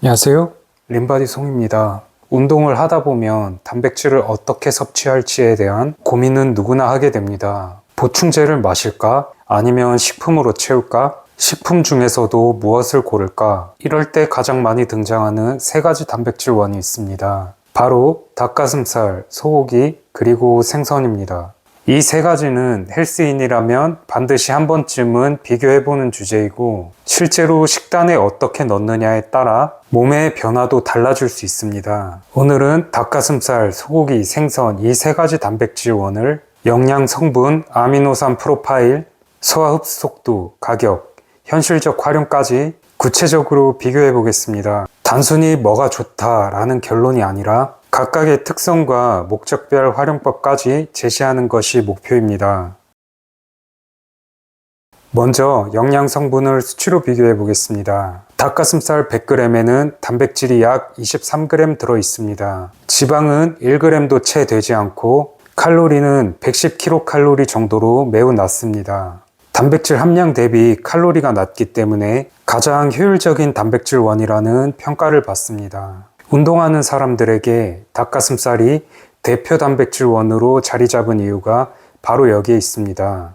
안녕하세요. 림바디 송입니다. 운동을 하다 보면 단백질을 어떻게 섭취할지에 대한 고민은 누구나 하게 됩니다. 보충제를 마실까? 아니면 식품으로 채울까? 식품 중에서도 무엇을 고를까? 이럴 때 가장 많이 등장하는 세 가지 단백질원이 있습니다. 바로 닭가슴살, 소고기, 그리고 생선입니다. 이 세 가지는 헬스인이라면 반드시 한 번쯤은 비교해보는 주제이고 실제로 식단에 어떻게 넣느냐에 따라 몸의 변화도 달라질 수 있습니다. 오늘은 닭가슴살, 소고기, 생선 이 세 가지 단백질원을 영양 성분, 아미노산 프로파일, 소화 흡수 속도, 가격, 현실적 활용까지 구체적으로 비교해 보겠습니다. 단순히 뭐가 좋다라는 결론이 아니라 각각의 특성과 목적별 활용법까지 제시하는 것이 목표입니다. 먼저 영양 성분을 수치로 비교해 보겠습니다. 닭가슴살 100g에는 단백질이 약 23g 들어 있습니다. 지방은 1g도 채 되지 않고 칼로리는 110kcal 정도로 매우 낮습니다. 단백질 함량 대비 칼로리가 낮기 때문에 가장 효율적인 단백질원이라는 평가를 받습니다. 운동하는 사람들에게 닭가슴살이 대표 단백질 원으로 자리 잡은 이유가 바로 여기에 있습니다.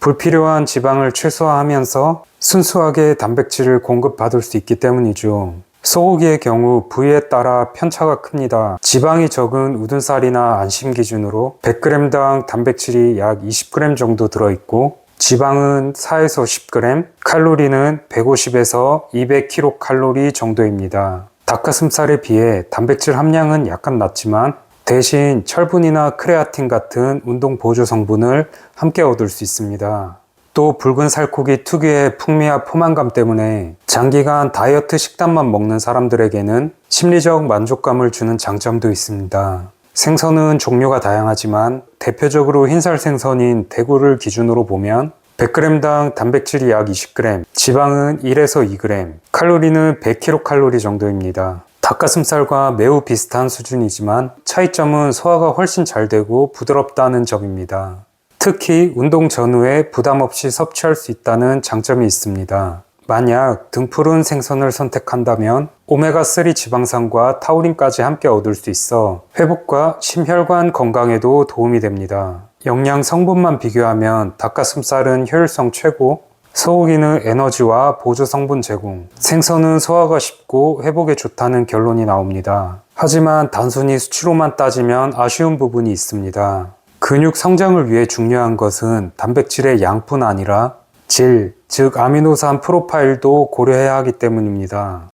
불필요한 지방을 최소화하면서 순수하게 단백질을 공급받을 수 있기 때문이죠. 소고기의 경우 부위에 따라 편차가 큽니다. 지방이 적은 우둔살이나 안심 기준으로 100g당 단백질이 약 20g 정도 들어있고 지방은 4에서 10g, 칼로리는 150에서 200kcal 정도입니다. 닭가슴살에 비해 단백질 함량은 약간 낮지만 대신 철분이나 크레아틴 같은 운동 보조 성분을 함께 얻을 수 있습니다. 또 붉은 살코기 특유의 풍미와 포만감 때문에 장기간 다이어트 식단만 먹는 사람들에게는 심리적 만족감을 주는 장점도 있습니다. 생선은 종류가 다양하지만 대표적으로 흰살 생선인 대구를 기준으로 보면 100g당 단백질이 약 20g, 지방은 1에서 2g, 칼로리는 100kcal 정도입니다. 닭가슴살과 매우 비슷한 수준이지만 차이점은 소화가 훨씬 잘 되고 부드럽다는 점입니다. 특히 운동 전후에 부담 없이 섭취할 수 있다는 장점이 있습니다. 만약 등푸른 생선을 선택한다면 오메가3 지방산과 타우린까지 함께 얻을 수 있어 회복과 심혈관 건강에도 도움이 됩니다. 영양 성분만 비교하면 닭가슴살은 효율성 최고, 소고기는 에너지와 보조 성분 제공, 생선은 소화가 쉽고 회복에 좋다는 결론이 나옵니다. 하지만 단순히 수치로만 따지면 아쉬운 부분이 있습니다. 근육 성장을 위해 중요한 것은 단백질의 양뿐 아니라 질, 즉 아미노산 프로파일도 고려해야 하기 때문입니다.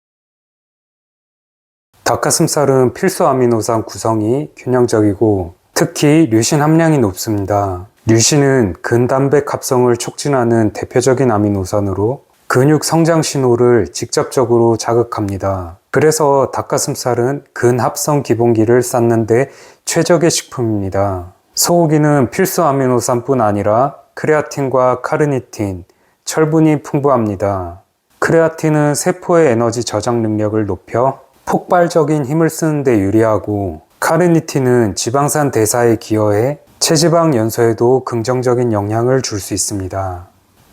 닭가슴살은 필수 아미노산 구성이 균형적이고 특히 류신 함량이 높습니다. 류신은 근단백 합성을 촉진하는 대표적인 아미노산으로 근육 성장 신호를 직접적으로 자극합니다. 그래서 닭가슴살은 근합성 기본기를 쌓는데 최적의 식품입니다. 소고기는 필수 아미노산뿐 아니라 크레아틴과 카르니틴, 철분이 풍부합니다. 크레아틴은 세포의 에너지 저장 능력을 높여 폭발적인 힘을 쓰는 데 유리하고 카르니틴은 지방산 대사에 기여해 체지방 연소에도 긍정적인 영향을 줄 수 있습니다.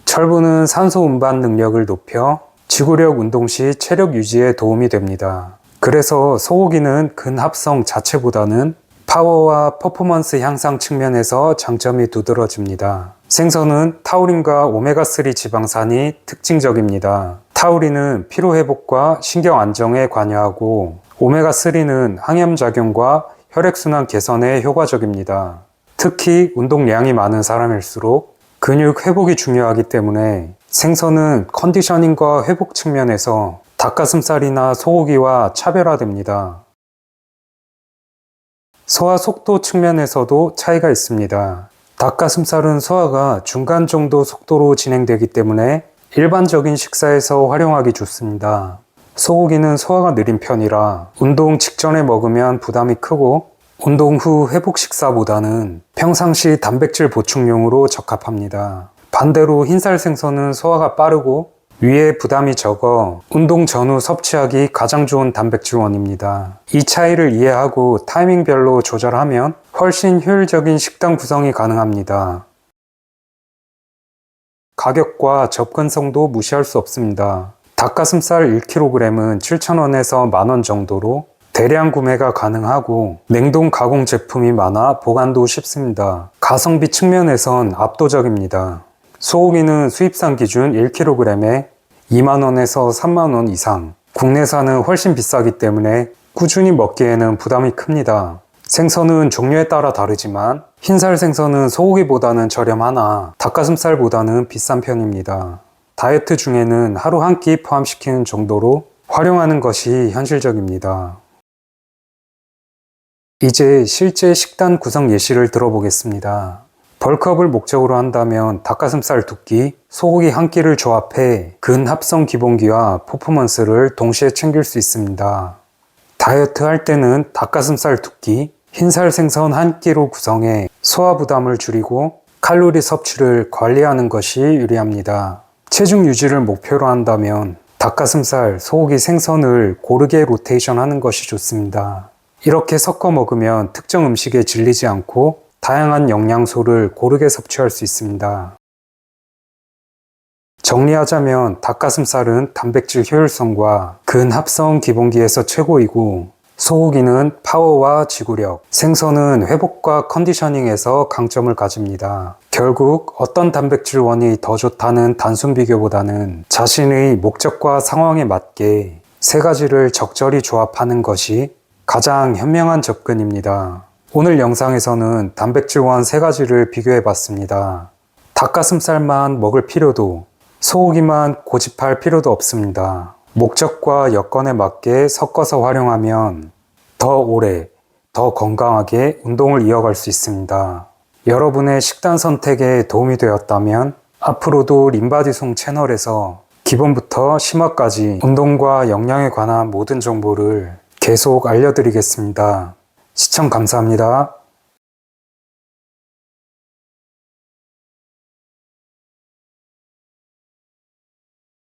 철분은 산소 운반 능력을 높여 지구력 운동 시 체력 유지에 도움이 됩니다. 그래서 소고기는 근합성 자체보다는 파워와 퍼포먼스 향상 측면에서 장점이 두드러집니다. 생선은 타우린과 오메가3 지방산이 특징적입니다. 타우린은 피로회복과 신경 안정에 관여하고 오메가3는 항염작용과 혈액순환 개선에 효과적입니다. 특히 운동량이 많은 사람일수록 근육 회복이 중요하기 때문에 생선은 컨디셔닝과 회복 측면에서 닭가슴살이나 소고기와 차별화됩니다. 소화 속도 측면에서도 차이가 있습니다. 닭가슴살은 소화가 중간 정도 속도로 진행되기 때문에 일반적인 식사에서 활용하기 좋습니다. 소고기는 소화가 느린 편이라 운동 직전에 먹으면 부담이 크고 운동 후 회복 식사보다는 평상시 단백질 보충용으로 적합합니다. 반대로 흰살 생선은 소화가 빠르고 위에 부담이 적어 운동 전후 섭취하기 가장 좋은 단백질원입니다. 이 차이를 이해하고 타이밍별로 조절하면 훨씬 효율적인 식단 구성이 가능합니다. 가격과 접근성도 무시할 수 없습니다. 닭가슴살 1kg은 7,000원에서 만원 정도로 대량 구매가 가능하고 냉동 가공 제품이 많아 보관도 쉽습니다. 가성비 측면에선 압도적입니다. 소고기는 수입산 기준 1kg에 2만원에서 3만원 이상, 국내산은 훨씬 비싸기 때문에 꾸준히 먹기에는 부담이 큽니다. 생선은 종류에 따라 다르지만 흰살 생선은 소고기보다는 저렴하나 닭가슴살보다는 비싼 편입니다. 다이어트 중에는 하루 한 끼 포함시키는 정도로 활용하는 것이 현실적입니다. 이제 실제 식단 구성 예시를 들어보겠습니다. 벌크업을 목적으로 한다면 닭가슴살 두 끼, 소고기 한 끼를 조합해 근합성 기본기와 퍼포먼스를 동시에 챙길 수 있습니다. 다이어트 할 때는 닭가슴살 두 끼, 흰살 생선 한 끼로 구성해 소화 부담을 줄이고 칼로리 섭취를 관리하는 것이 유리합니다. 체중 유지를 목표로 한다면 닭가슴살, 소고기, 생선을 고르게 로테이션 하는 것이 좋습니다. 이렇게 섞어 먹으면 특정 음식에 질리지 않고 다양한 영양소를 고르게 섭취할 수 있습니다. 정리하자면 닭가슴살은 단백질 효율성과 근 합성 기본기에서 최고이고 소고기는 파워와 지구력, 생선은 회복과 컨디셔닝에서 강점을 가집니다. 결국 어떤 단백질원이 더 좋다는 단순 비교보다는 자신의 목적과 상황에 맞게 세 가지를 적절히 조합하는 것이 가장 현명한 접근입니다. 오늘 영상에서는 단백질원 세 가지를 비교해 봤습니다. 닭가슴살만 먹을 필요도, 소고기만 고집할 필요도 없습니다. 목적과 여건에 맞게 섞어서 활용하면 더 오래, 더 건강하게 운동을 이어갈 수 있습니다. 여러분의 식단 선택에 도움이 되었다면 앞으로도 림바디송 채널에서 기본부터 심화까지 운동과 영양에 관한 모든 정보를 계속 알려드리겠습니다. 시청 감사합니다.